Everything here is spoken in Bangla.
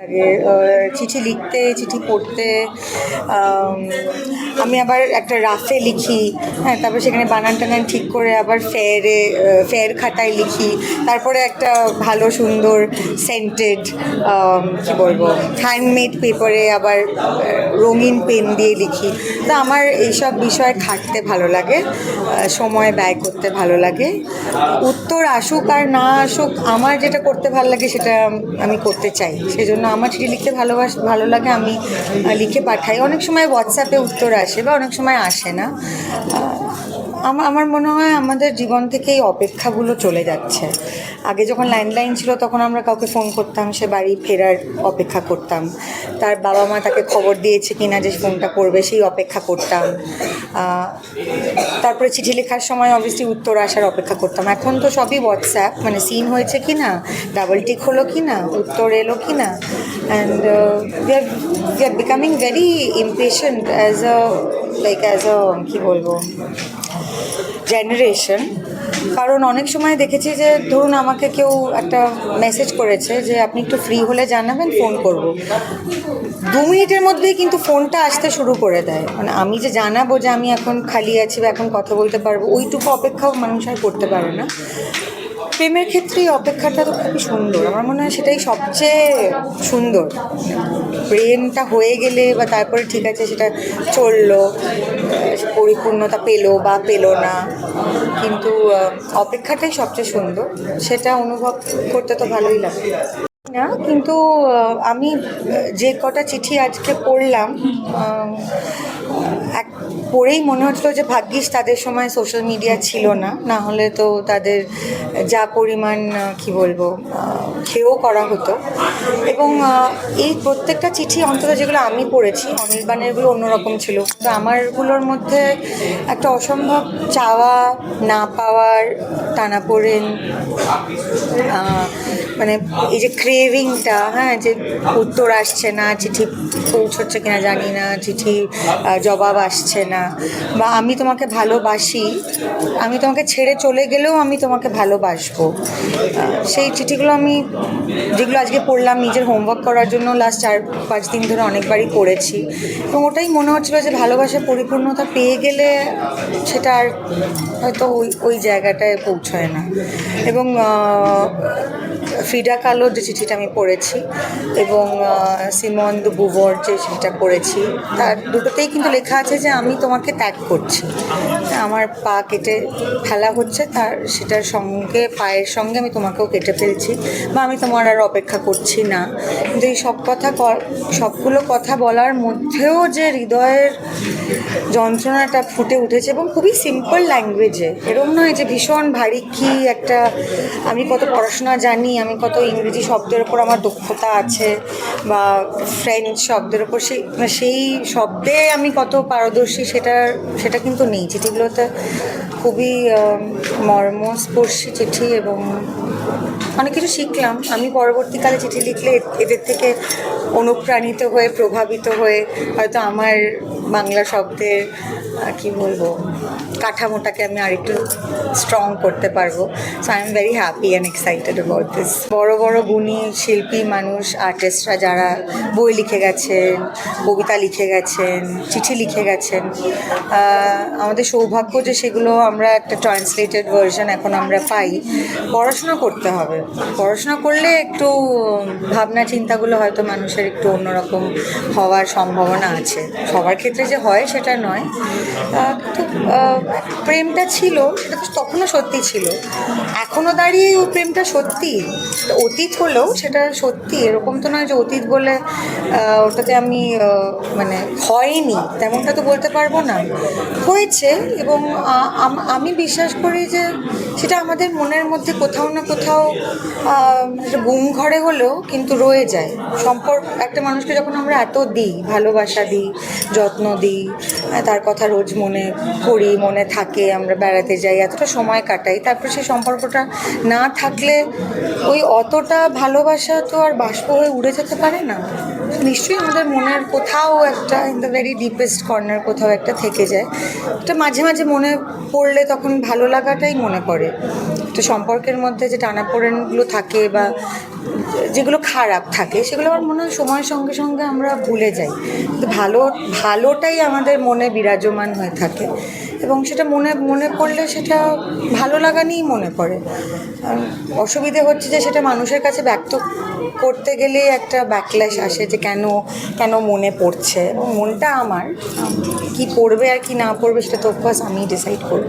লাগে চিঠি লিখতে, চিঠি পড়তে, আমি আবার একটা রাফে লিখি হ্যাঁ তারপর সেখানে বানান টানান ঠিক করে আবার ফেয়ারে ফেয়ার খাতায় লিখি, তারপরে একটা ভালো, সুন্দর সেন্টেড কি বলব হ্যান্ডমেড পেপারে আবার রঙিন পেন দিয়ে লিখি। তো আমার এইসব বিষয়ে খাটতে ভালো লাগে সময় ব্যয় করতে ভালো লাগে। উত্তর আসুক আর না আসুক, আমার যেটা করতে ভালো লাগে সেটা আমি করতে চাই, সেজন্য আমার চিঠি লিখতে ভালোবাস, ভালো লাগে, আমি লিখে পাঠাই। অনেক সময় হোয়াটসঅ্যাপে উত্তর আসে বা অনেক সময় আসে না। আমার মনে হয় আমাদের জীবন থেকে এই অপেক্ষাগুলো চলে যাচ্ছে। আগে যখন ল্যান্ডলাইন ছিল তখন আমরা কাউকে ফোন করতাম, সে বাড়ি ফেরার অপেক্ষা করতাম। তার বাবা মা তাকে খবর দিয়েছে কিনা যে ফোনটা করবে, সেই অপেক্ষা করতাম। তারপরে চিঠি লেখার সময় অবভিয়াসলি উত্তর আসার অপেক্ষা করতাম। এখন তো সবই হোয়াটসঅ্যাপ মানে সিন হয়েছে কি না ডাবল টিক হলো কি না উত্তর এলো কি না and we are we are becoming very impatient as a like as a কী বলব? জেনারেশন কারণ অনেক সময় দেখেছি যে ধরুন আমাকে কেউ একটা মেসেজ করেছে যে আপনি একটু ফ্রি হলে জানাবেন ফোন করব। দু মিনিটের মধ্যেই কিন্তু ফোনটা আসতে শুরু করে দেয়। মানে আমি যে জানাব যে আমি এখন খালি আছি বা এখন কথা বলতে পারব, ওইটুকু অপেক্ষাও মানুষ আর করতে পারে না। প্রেমের ক্ষেত্রে এই অপেক্ষাটা তো খুবই সুন্দর। আমার মনে হয় সেটাই সবচেয়ে সুন্দর। প্রেমটা হয়ে গেলে বা তারপরে ঠিক আছে সেটা চলল পরিপূর্ণতা পেল বা পেল না। কিন্তু অপেক্ষাটাই সবচেয়ে সুন্দর। সেটা অনুভব করতে তো ভালোই লাগে। না, কিন্তু আমি যে কটা চিঠি আজকে পড়লাম পড়েই মনে হচ্ছিল যে ভাগ্যিস তাদের সময় সোশ্যাল মিডিয়া ছিল না। না হলে তো তাদের যা পরিমাণ কি বলব খেয়েও করা হতো। এবং এই প্রত্যেকটা চিঠি অন্তত যেগুলো আমি পড়েছি অনির্বাণেরগুলো অন্যরকম ছিল। তো আমারগুলোর মধ্যে একটা অসম্ভব চাওয়া না পাওয়ার টানাপোড়েন আহ, মানে এই যে ক্রেভিংটা হ্যাঁ যে উত্তর আসছে না চিঠি পৌঁছচ্ছে কিনা জানি না চিঠি জবাব আসছে না বা আমি তোমাকে ভালোবাসি, আমি তোমাকে ছেড়ে চলে গেলেও আমি তোমাকে ভালোবাসবো। সেই চিঠিগুলো আমি, যেগুলো আজকে পড়লাম, নিজের হোমওয়ার্ক করার জন্য লাস্ট চার, পাঁচ দিন ধরে অনেকবারই পড়েছি। এবং ওটাই মনে হচ্ছিল যে ভালোবাসার পরিপূর্ণতা পেয়ে গেলে সেটা আর হয়তো ওই ওই জায়গাটায় পৌঁছয় না। এবং ফ্রিডা কালোর যে চিঠিটা আমি পড়েছি এবং সিমন বুভর যে চিঠিটা পড়েছি, তার দুটোতেই কিন্তু লেখা আছে যে আমি তোমাকে ত্যাগ করছি। আমার পা কেটে ফেলা হচ্ছে, তার সেটার সঙ্গে, পায়ের সঙ্গে আমি তোমাকেও কেটে ফেলছি। বা আমি তোমার আর অপেক্ষা করছি না। কিন্তু এই সব কথা সবগুলো কথা বলার মধ্যেও যে হৃদয়ের যন্ত্রণাটা ফুটে উঠেছে এবং খুবই সিম্পল ল্যাঙ্গুয়েজে এরকম নয় যে ভীষণ ভারী কি একটা, আমি কত পড়াশোনা জানি, আমি কত ইংরেজি শব্দের ওপর আমার দক্ষতা আছে, বা ফ্রেঞ্চ শব্দের ওপর সেই সেই শব্দে আমি কত পারদর্শী সেটা সেটা কিন্তু নেই। চিঠিগুলোতে খুবই মর্মস্পর্শী চিঠি এবং অনেক কিছু শিখলাম। আমি পরবর্তীকালে চিঠি লিখলে এদের থেকে অনুপ্রাণিত হয়ে, প্রভাবিত হয়ে হয়তো আমার বাংলা শব্দের কি বলব, কাঠামোটাকে আমি আরেকটু স্ট্রং করতে পারব। So I am very happy and excited about this বড় বড় গুণী শিল্পী, মানুষ আর্টিস্টরা যারা বই লিখে গেছেন, কবিতা লিখে গেছেন, চিঠি লিখে গেছেন আমাদের সৌভাগ্য যে সেগুলো আমরা একটা ট্রান্সলেটেড ভার্সন এখন আমরা পাই। পড়াশোনা করতে হবে। পড়াশোনা করলে একটু ভাবনা চিন্তাগুলো হয়তো মানুষের একটু অন্যরকম হওয়ার সম্ভাবনা আছে। সবার ক্ষেত্রে যে হয় সেটা নয়। কিন্তু প্রেমটা ছিল, সেটা তো তখনও সত্যি ছিল। এখনও দাঁড়িয়ে ওই প্রেমটা সত্যি। অতীত হলেও সেটা সত্যি। এরকম তো নয় যে অতীত বলে ওটাতে আমি মানে হয়নি। তেমনটা তো বলতে পারব না। হয়েছে এবং আমি বিশ্বাস করি যে সেটা আমাদের মনের মধ্যে কোথাও না কোথাও গুম ঘরে হলেও কিন্তু রয়ে যায়। সম্পর্ক, একটা মানুষকে যখন আমরা এত দিই, ভালোবাসা দিই, যত্ন দিই তার কথা রোজ মনে করি, মনে থাকে, আমরা বেড়াতে যাই, এতটা সময় কাটাই, তারপর সেই সম্পর্কটা না থাকলে ওই অতটা ভালোবাসা তো আর বাষ্প হয়ে উড়ে যেতে পারে না। নিশ্চয়ই আমাদের মনের কোথাও একটা in the very deepest corner কোথাও একটা থেকে যায়। এটা মাঝে মাঝে মনে পড়লে তখন ভালো লাগাটাই মনে পড়ে। তো সম্পর্কের মধ্যে যে টানাপোড়েনগুলো থাকে বা যেগুলো খারাপ থাকে, সেগুলো আমার মনে হয় সময়ের সঙ্গে সঙ্গে আমরা ভুলে যাই। কিন্তু ভালো, ভালোটাই আমাদের মনে বিরাজমান হয়ে থাকে। এবং সেটা মনে মনে পড়লে সেটা ভালো লাগা নিয়েই মনে পড়ে। অসুবিধে হচ্ছে যে সেটা মানুষের কাছে ব্যক্ত করতে গেলে একটা ব্যাকল্যাশ আসে যে কেন কেন মনে পড়ছে। এবং মনটা আমার, কি পড়বে আর কি না পড়বে সেটা তো অভ্যাস আমি ডিসাইড করব।